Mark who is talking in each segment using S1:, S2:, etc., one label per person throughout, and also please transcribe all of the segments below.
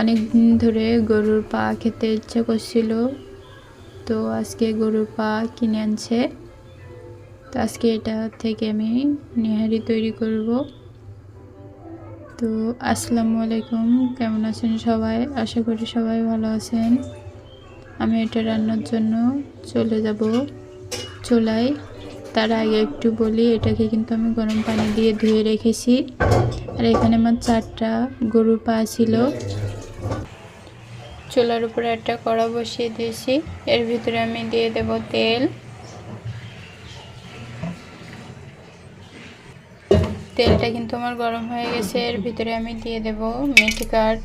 S1: অনেক দিন ধরে গরুর পা খেতে ইচ্ছে করছিল। তো আজকে গরুর পা কিনে আনছে। তো আজকে এটা থেকে আমি নেহারি তৈরি করব। তো আসসালামু আলাইকুম, কেমন আছেন সবাই? আশা করি সবাই ভালো আছেন। আমি এটা রান্নার জন্য চলে যাব চুলায়। তার আগে একটু বলি, এটাকে কিন্তু আমি গরম পানি দিয়ে ধুয়ে রেখেছি। আর এখানে আমার চারটা গরুর পা ছিল। চুলার উপরে একটা কড়া বসিয়ে দিয়েছি। এর ভিতরে আমি দিয়ে দেব তেল। তেলটা কিন্তু আমার গরম হয়ে গেছে। এর ভিতরে আমি দিয়ে দেব মেথি কাঠ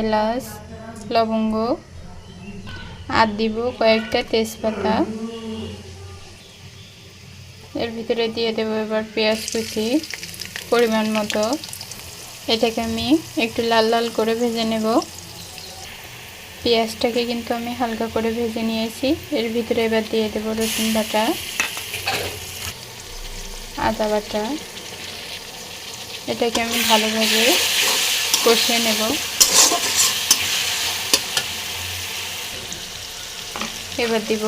S1: এলাচ, লবঙ্গ, আর দিব কয়েকটা তেজপাতা। এর ভিতরে দিয়ে দেব এবার পেঁয়াজ কুচি পরিমাণ মতো। এটাকে আমি একটু লাল লাল করে ভেজে নেব। পেঁয়াজটাকে কিন্তু আমি হালকা করে ভেজে নিয়েছি। এর ভিতরে এবার দিয়ে দেবো রসুন বাটা, আদা বাটা। এটাকে আমি ভালোভাবে কষিয়ে নেব। এবার দিব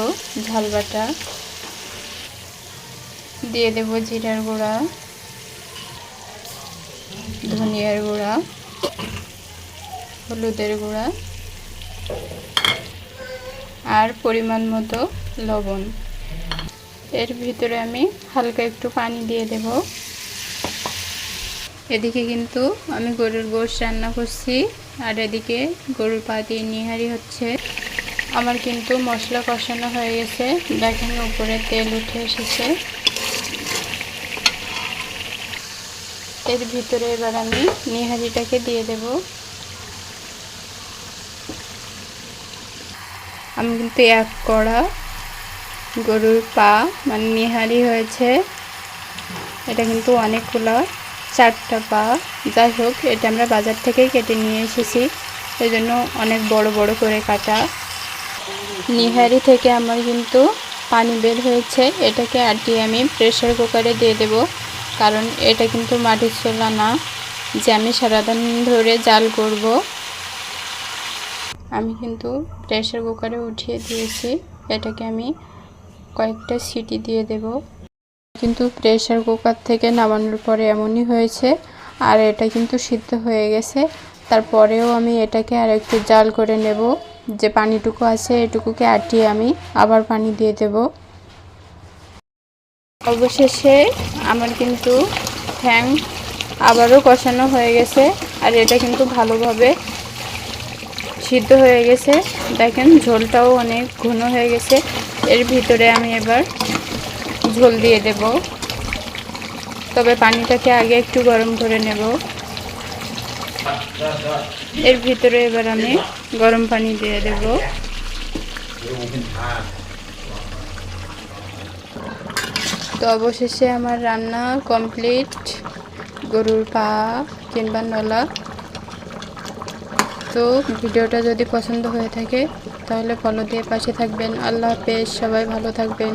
S1: ঝাল বাটা। দিয়ে দেব জিরার গুঁড়া, ধনিয়ার গুঁড়া, হলুদের গুঁড়া। আর পরিমাণ মতো লবণ। এর ভিতরে আমি হালকা একটু পানি দিয়ে দেব। এদিকে কিন্তু আমি গরুর গোশ রান্না করছি, আর এদিকে গরুর পা দিয়ে নিহারি হচ্ছে। আমার কিন্তু মশলা কষানো হয়ে গেছে। দেখেন উপরে তেল উঠে এসেছে। এর ভিতরে এবার আমি নিহারিটাকে দিয়ে দেব। আমি কিন্তু এক কড়া গরুর পা মানে নিহারি হয়েছে। এটা কিন্তু অনেকগুলো, চারটা পা। যাই হোক, এটা আমরা বাজার থেকেই কেটে নিয়ে এসেছি। এই জন্য অনেক বড় বড় করে কাটা। নিহারি থেকে আমার কিন্তু পানি বের হয়েছে। এটাকে আটিয়ে আমি প্রেশার কুকারে দিয়ে দেব। কারণ এটা কিন্তু মাটির চোলা না, যে আমি সারাদিন ধরে জাল করব। আমি কিন্তু প্রেশার কুকারে উঠিয়ে দিয়েছি। এটাকে আমি কয়েকটা সিটি দিয়ে দেব। কিন্তু প্রেশার কুকার থেকে নামানোর পরে এমনই হয়েছে, আর এটা কিন্তু সিদ্ধ হয়ে গেছে। তারপরেও আমি এটাকে আর একটু জাল করে নেব। যে পানিটুকু আছে, এটুকুকে আটিয়ে আমি আবার পানি দিয়ে দেব। অবশেষে আমার কিন্তু ফ্যাং আবারও কষানো হয়ে গেছে, আর এটা কিন্তু ভালোভাবে সিদ্ধ হয়ে গেছে। দেখেন, ঝোলটাও অনেক ঘন হয়ে গেছে। এর ভিতরে আমি এবার ঝোল দিয়ে দেব। তবে পানিটাকে আগে একটু গরম করে নেব। এর ভিতরে এবার আমি গরম পানি দিয়ে দেব। তো অবশেষে আমার রান্না কমপ্লিট। গরুর পা কিংবা নলা তো ভিডিওটা যদি পছন্দ হয়ে থাকে, তাহলে ফলো দিয়ে পাশে থাকবেন। আল্লাহ হাফেজ, সবাই ভালো থাকবেন।